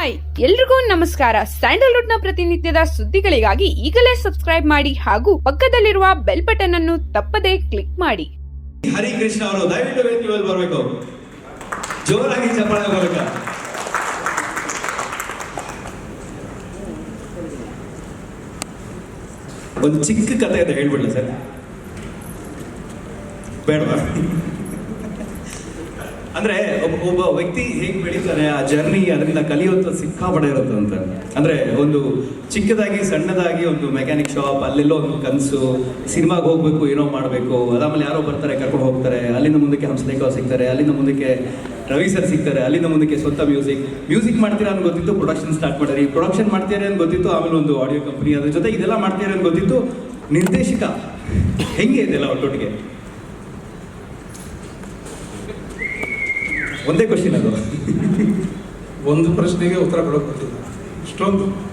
Hi, ಎಲ್ರಿಗೂ ನಮಸ್ಕಾರ. ಸ್ಯಾಂಡಲ್ವುಡ್ನ ಪ್ರತಿನಿತ್ಯದ ಸುದ್ದಿಗಳಿಗಾಗಿ ಈಗಲೇ ಸಬ್ಸ್ಕ್ರೈಬ್ ಮಾಡಿ ಹಾಗೂ ಪಕ್ಕದಲ್ಲಿರುವ ಬೆಲ್ ಬಟನ್ ಅನ್ನು ತಪ್ಪದೇ ಕ್ಲಿಕ್ ಮಾಡಿ. ಹರಿಕೃಷ್ಣ ಅವರು, ದಯವಿಟ್ಟು ವೇದಿಕೆಯಲ್ಲಿ ಬರಬೇಕು. ಜೋರಾಗಿ ಚಪ್ಪಾಳೆ ಬರಬೇಕಾ. ಒಂದು ಚಿಕ್ಕ ಕಥೆ ಅಂತ ಹೇಳ್ಬಿಡ್ಲ ಸರ್? ಬೇಡವಾ? ಅಂದ್ರೆ ಒಬ್ಬ ವ್ಯಕ್ತಿ ಹೇಗೆ ಬೆಳೀತಾನೆ ಆ ಜರ್ನಿ ಅದರಿಂದ ಕಲಿಯುವಂತ ಸಿಕ್ಕಾಪಡೆ ಇರುತ್ತೆ ಅಂತ. ಅಂದ್ರೆ ಒಂದು ಚಿಕ್ಕದಾಗಿ ಸಣ್ಣದಾಗಿ ಒಂದು ಮೆಕ್ಯಾನಿಕ್ ಶಾಪ್ ಅಲ್ಲೆಲ್ಲೋ ಒಂದು ಕನಸು, ಸಿನಿಮಾಗೆ ಹೋಗ್ಬೇಕು, ಏನೋ ಮಾಡಬೇಕು ಅದಾಮೇಲೆ ಯಾರೋ ಬರ್ತಾರೆ, ಕರ್ಕೊಂಡು ಹೋಗ್ತಾರೆ, ಅಲ್ಲಿಂದ ಮುಂದಕ್ಕೆ ಹಂಸಲೇಖ ಸಿಗ್ತಾರೆ, ಅಲ್ಲಿಂದ ಮುಂದಕ್ಕೆ ರವಿ ಸರ್ ಸಿಗ್ತಾರೆ, ಅಲ್ಲಿಂದ ಮುಂದಕ್ಕೆ ಸ್ವಂತ ಮ್ಯೂಸಿಕ್ ಮ್ಯೂಸಿಕ್ ಮಾಡ್ತೀರಾ ಅಂತ ಗೊತ್ತಿತ್ತು ಪ್ರೊಡಕ್ಷನ್ ಸ್ಟಾರ್ಟ್ ಮಾಡಿರಿ. ಪ್ರೊಡಕ್ಷನ್ ಮಾಡ್ತೀರಾ ಅಂತ ಗೊತ್ತಿತ್ತು, ಆಮೇಲೆ ಒಂದು ಆಡಿಯೋ ಕಂಪನಿ ಅದ್ರ ಜೊತೆ ಇದೆಲ್ಲ ಮಾಡ್ತೀರಾ ಅಂತ ಗೊತ್ತಿತ್ತು, ನಿರ್ದೇಶಕ. ಹೆಂಗೆ ಇದೆಲ್ಲ ಒಟ್ಟೊಟ್ಟಿಗೆ? ಒಂದೇ ಕ್ವಶನ್ ಅದು. ಒಂದು ಪ್ರಶ್ನೆಗೆ ಉತ್ತರ ಕೊಡೋಕೆ ಬರ್ತಿಲ್ಲ. ಇಷ್ಟೊಂದು.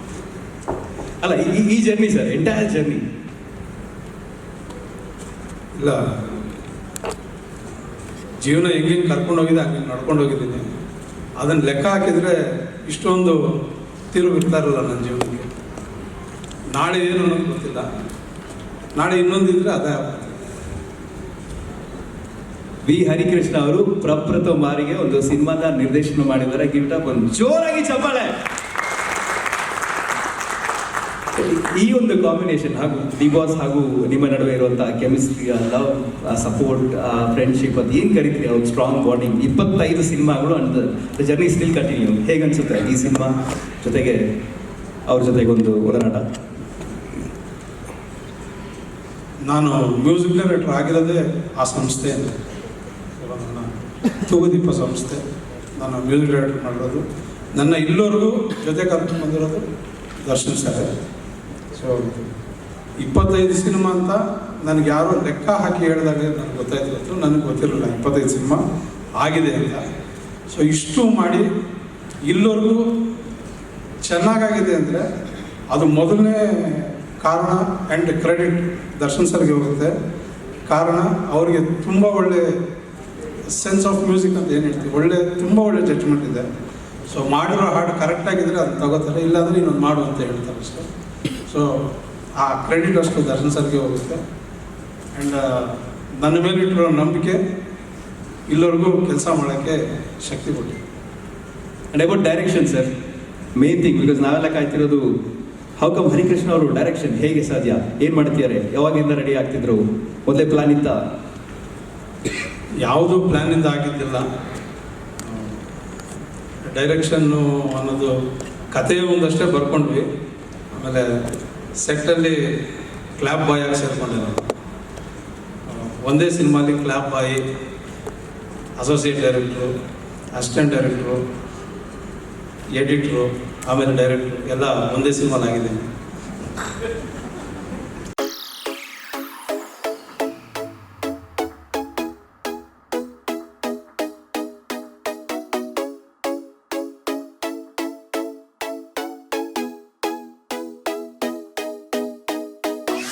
ಅಲ್ಲ ಈ- ಈ ಜರ್ನಿ ಸರ್ ಎಂಟೈರ್ ಜರ್ನಿ ಇಲ್ಲ. ಜೀವನ ಹೆಂಗೆ ಕರ್ಕೊಂಡು ಹೋಗಿದೆ ಹಂಗೆ ನಡ್ಕೊಂಡು ಹೋಗಿದ್ದೀನಿ ಅದನ್ನು ಲೆಕ್ಕ ಹಾಕಿದರೆ ಇಷ್ಟೊಂದು ತಿರುವು ಇರ್ತಾ ಇರಲ್ಲ ನನ್ನ ಜೀವನಕ್ಕೆ. ನಾಳೆ ಏನು ಅನ್ನೋದು ಗೊತ್ತಿಲ್ಲ. ನಾಳೆ ಇನ್ನೊಂದಿದ್ರೆ ಅದೇ. ವಿ. ಹರಿಕೃಷ್ಣ ಅವರು ಪ್ರಪ್ರಥಮ ಬಾರಿಗೆ ಒಂದು ಸಿನಿಮಾದ ನಿರ್ದೇಶನ ಮಾಡಿದ್ದಾರೆ. ಗಿಫ್ಟ್ ಒಂದು ಜೋರಾಗಿ ಚಪ್ಪಾಳೆ. ಈ ಒಂದು ಕಾಂಬಿನೇಷನ್ ಹಾಗೂ ಡಿ ಬಾಸ್ ಹಾಗೂ ನಿಮ್ಮ ನಡುವೆ ಇರುವಂತಹ ಕೆಮಿಸ್ಟ್ರಿ ಲವ್ ಸಪೋರ್ಟ್ ಫ್ರೆಂಡ್ಶಿಪ್ ಅದು ಏನು ಕರಿತೀರಿ? ಅವ್ರ ಸ್ಟ್ರಾಂಗ್ ಬಾಂಡಿಂಗ್ ಇಪ್ಪತ್ತೈದು ಸಿನಿಮಾಗಳು and the journey still continue ಹೇಗನ್ಸುತ್ತೆ ಈ ಸಿನಿಮಾ ಜೊತೆಗೆ, ಅವ್ರ ಜೊತೆಗೆ ಒಂದು ಒಡನಾಟ? ನಾನು ಮ್ಯೂಸಿಕ್ ಡೈರೆಕ್ಟರ್ ಆಗಿರೋದೇ ಆ ಸಂಸ್ಥೆ ಇವಾಗ ನನ್ನ ತೂಗುದೀಪ ಸಂಸ್ಥೆ ನಾನು ಮ್ಯೂಸಿಕ್ ಡೈರೆಕ್ಟರ್ ಮಾಡಿರೋದು. ನನ್ನ ಇಲ್ಲೋರ್ಗೂ ಜೊತೆ ಕರ್ಕೊಂಡು ಬಂದಿರೋದು ದರ್ಶನ್ ಸರ್. ಸೊ ಇಪ್ಪತ್ತೈದು ಸಿನಿಮಾ ಅಂತ ನನಗೆ ಯಾರು ಲೆಕ್ಕ ಹಾಕಿ ಹೇಳಿದಾಗ ನನಗೆ ಗೊತ್ತಾಯ್ತು ನನಗೆ ಗೊತ್ತಿರಲಿಲ್ಲ ಇಪ್ಪತ್ತೈದು ಸಿನಿಮಾ ಆಗಿದೆ ಅಂತ. ಸೊ ಇಷ್ಟು ಮಾಡಿ ಇಲ್ಲೋರ್ಗೂ ಚೆನ್ನಾಗಾಗಿದೆ ಅಂದರೆ ಅದು ಮೊದಲನೇ ಕಾರಣ ಆ್ಯಂಡ್ ಕ್ರೆಡಿಟ್ ದರ್ಶನ್ ಸರ್ಗೆ ಹೋಗುತ್ತೆ. ಕಾರಣ, ಅವರಿಗೆ ತುಂಬ ಒಳ್ಳೆ ಸೆನ್ಸ್ ಆಫ್ ಮ್ಯೂಸಿಕ್ ಅಂತ ಏನು ಹೇಳ್ತೀವಿ? ಒಳ್ಳೆ, ತುಂಬ ಒಳ್ಳೆ ಜಡ್ಜ್ಮೆಂಟ್ ಇದೆ. ಸೊ ಮಾಡಿರೋ ಹಾಡು ಕರೆಕ್ಟಾಗಿದ್ದರೆ ಅದು ತಗೋತಾರೆ, ಇಲ್ಲಾಂದರೆ ಇನ್ನೊಂದು ಮಾಡು ಅಂತ ಹೇಳ್ತಾರೆ ಅಷ್ಟೇ. ಸೊ ಆ ಕ್ರೆಡಿಟ್ ಅಷ್ಟು ದರ್ಶನ್ ಸರ್ಗೆ ಹೋಗುತ್ತೆ. ಆ್ಯಂಡ್ ನನ್ನ ಮೇಲೆ ಇಟ್ಟಿರೋ ನಂಬಿಕೆ ಇಲ್ಲವರೆಗೂ ಕೆಲಸ ಮಾಡೋಕ್ಕೆ ಶಕ್ತಿ ಕೊಟ್ಟಿದೆ. And about direction sir main thing because ನಾವೆಲ್ಲ ಕಾಯ್ತಿರೋದು ಹೌ ಕಮ್ ಹರಿಕೃಷ್ಣ ಅವರು ಡೈರೆಕ್ಷನ್ ಹೇಗೆ ಸಾಧ್ಯ? ಏನು ಮಾಡ್ತಿದ್ದಾರೆ? ಯಾವಾಗಿಂದ ರೆಡಿ ಆಗ್ತಿದ್ರು? ಒಂದೇ ಪ್ಲಾನ್ ಇತ್ತ? ಯಾವುದೂ ಪ್ಲ್ಯಾನಿಂದ ಆಗಿದ್ದಿಲ್ಲ. ಡೈರೆಕ್ಷನ್ನು ಅನ್ನೋದು ಕಥೆ ಒಂದಷ್ಟೇ ಬರ್ಕೊಂಡ್ವಿ. ಆಮೇಲೆ ಸೆಟ್ಟಲ್ಲಿ ಕ್ಲ್ಯಾಪ್ ಬಾಯ್ ಆಗಿ ಸೇರ್ಕೊಂಡೆ ನಾನು? ಒಂದೇ ಸಿನಿಮಾಲಿ clap boy associate director assistant director editor ಆಮೇಲೆ ಡೈರೆಕ್ಟ್ರು ಎಲ್ಲ ಒಂದೇ ಸಿನಿಮಾಲ್ ಆಗಿದ್ದೀನಿ.